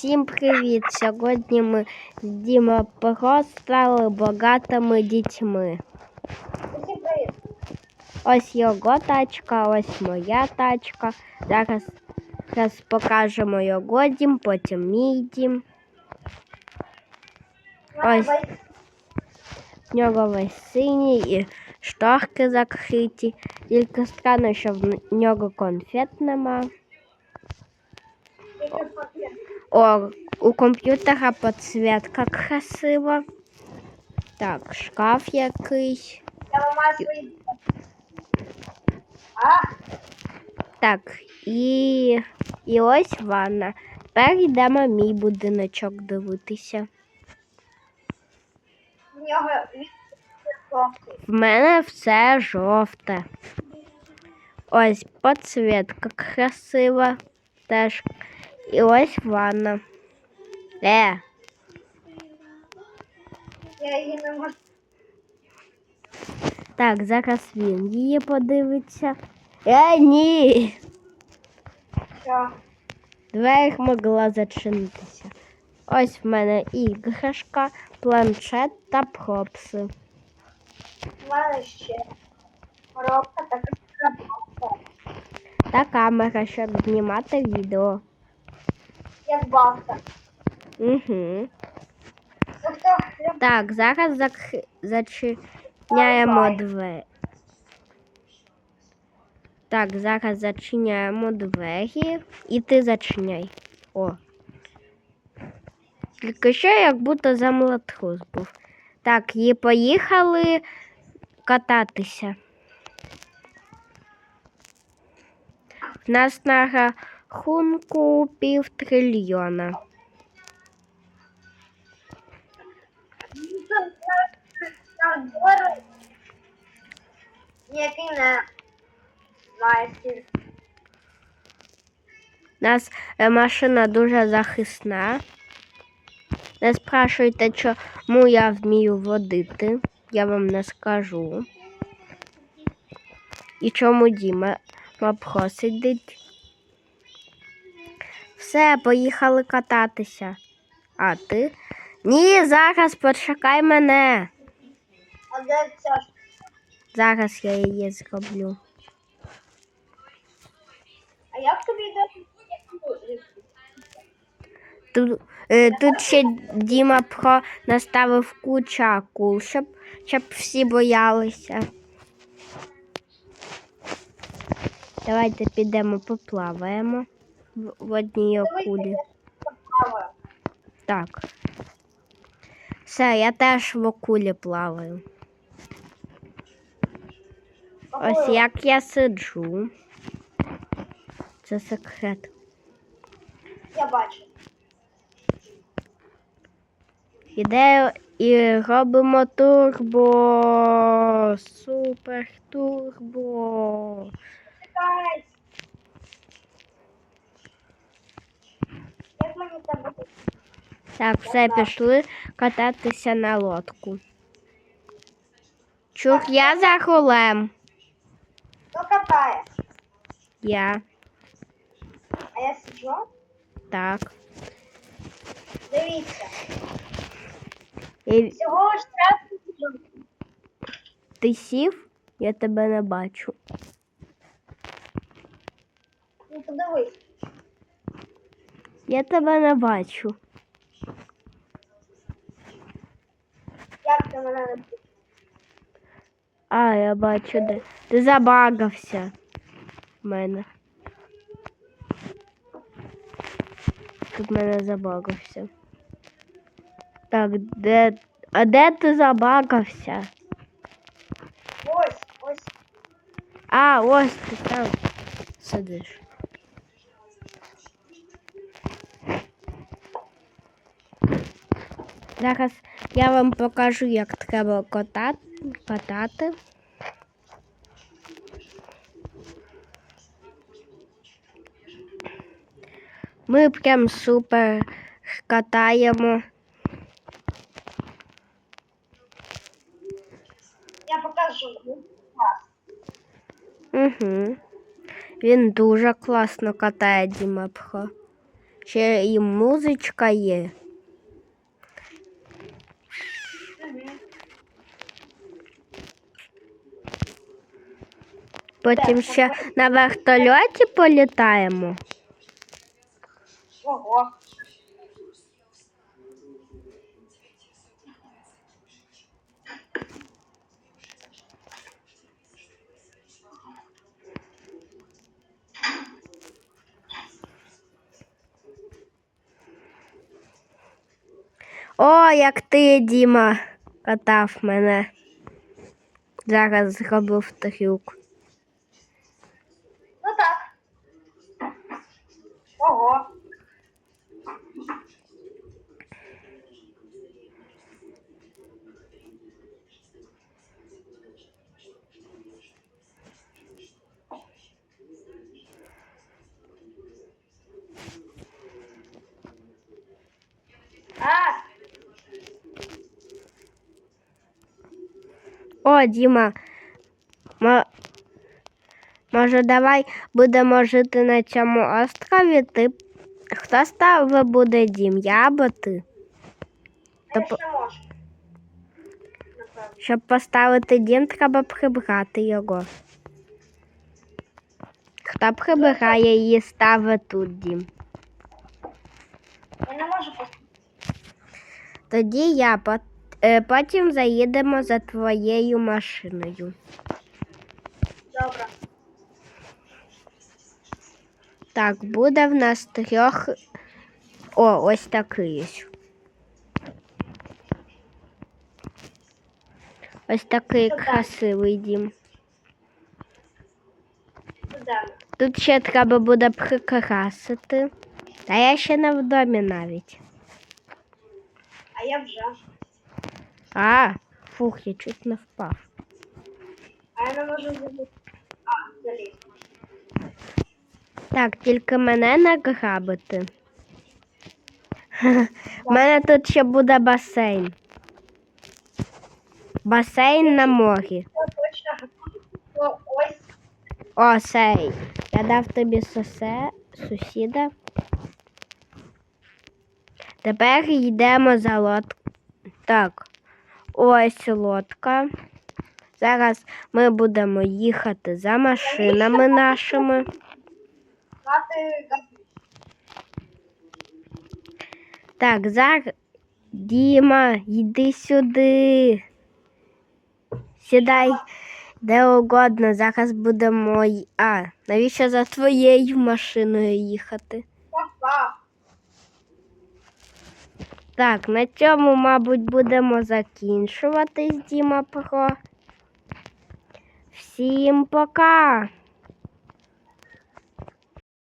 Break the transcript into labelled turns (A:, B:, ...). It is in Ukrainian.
A: Всім привіт! Сьогодні ми з Діма Про стали багатими дітьми.
B: Усім привіт.
A: Ось його тачка, ось моя тачка. Зараз, зараз покажемо його дім, потім мій дім. Ось. В нього весь синій і шторки закриті. Тільки странно, що в нього конфет нема. О, у комп'ютера підсвітка красива. Так, шкаф якийсь. Так, і, і ось ванна. Тепер йдемо мій будиночок дивитися.
B: В
A: мене все жовте. Ось підсвітка красива теж. І ось ванна. Е,
B: Я її не можу.
A: так, зараз він її подивиться. Е, ні.
B: Що?
A: Двері могла зачинитися. Ось в мене іграшка, планшет та пропси.
B: У мене ще коробка така коробка.
A: Та камера, щоб знімати відео.
B: Як бавка.
A: Угу. Так, зараз зак... зачиняємо двері. Так, зараз зачиняємо двері і ти зачиняй. О. Тільки що як будто замлотрус був. Так, і поїхали кататися. В нас на рахунку пів трильйона.
B: на двори. Ніякий не знає стільки.
A: У нас е, машина дуже захисна. Не спрашуйте, чому я вмію водити. Я вам не скажу. І чому Діма просить. Все, поїхали кататися. А ти? Ні, зараз почекай мене.
B: А де ця?
A: Зараз я її зроблю.
B: А як тобі йде?
A: Тут, е, тут ще Діма про наставив кучу акул, щоб, щоб всі боялися. Давайте підемо поплаваємо в, одній акулі. Так. Все, я теж в акулі плаваю. Ось як я сиджу. Це секрет.
B: Я бачу.
A: Іде і робимо турбо. Супер турбо.
B: Чекай. Як мені це буде?
A: Так, все пішли кататися на лодку. Чух, я за рулем.
B: Хто катає?
A: Я.
B: А я сиджу?
A: Так.
B: Дивіться.
A: І
B: Всього треба
A: ти сів? Я тебе не бачу. Я тебе не бачу.
B: Як ти мене не бачиш?
A: А, я бачу, де. Ти забагався в мене. Тут мене забагався. Так, де. А де ти забагався?
B: Ось, ось.
A: А, ось ти там сидиш. Зараз я вам покажу, як треба катати. Ми прям супер катаємо.
B: Я покажу.
A: Угу. Він дуже класно катає Діма Про. Ще і музичка є. Потім ще на вертольоті політаємо.
B: Ого.
A: О, як ти, Діма, катав мене. Зараз зробив трюк.
B: Ну так. Ого. А,
A: О, Діма. Мо... Може, давай будемо жити на цьому острові. Ти хто ставив буде дім? Я або ти?
B: я
A: Та
B: ще можу.
A: Щоб поставити дім, треба прибрати його. Хто прибирає і ставить тут дім?
B: Я не можу поставити.
A: Тоді я пот- е, потім заїдемо за твоєю машиною.
B: Добре.
A: Так, буде в нас трьох. О, ось такий. ось. Ось такий
B: Що далі?
A: красивий дім.
B: Будемо.
A: Тут ще треба буде прикрасити. Та я ще не в домі навіть.
B: А я вже.
A: А, фух, я чуть не впав.
B: А я не можу залізти. А, заліз.
A: Так, тільки мене не грабити. У мене тут ще буде басейн. Басейн на морі.
B: О,
A: сей. Я дав тобі сосе, сусіда. Тепер йдемо за лодку. Так, ось лодка. Зараз ми будемо їхати за машинами нашими. Так, зараз. Діма, йди сюди. Сідай де угодно. Зараз будемо. А, навіщо за твоєю машиною їхати?
B: Папа.
A: Так, на цьому, мабуть, будемо закінчувати з Діма Про. Всім пока!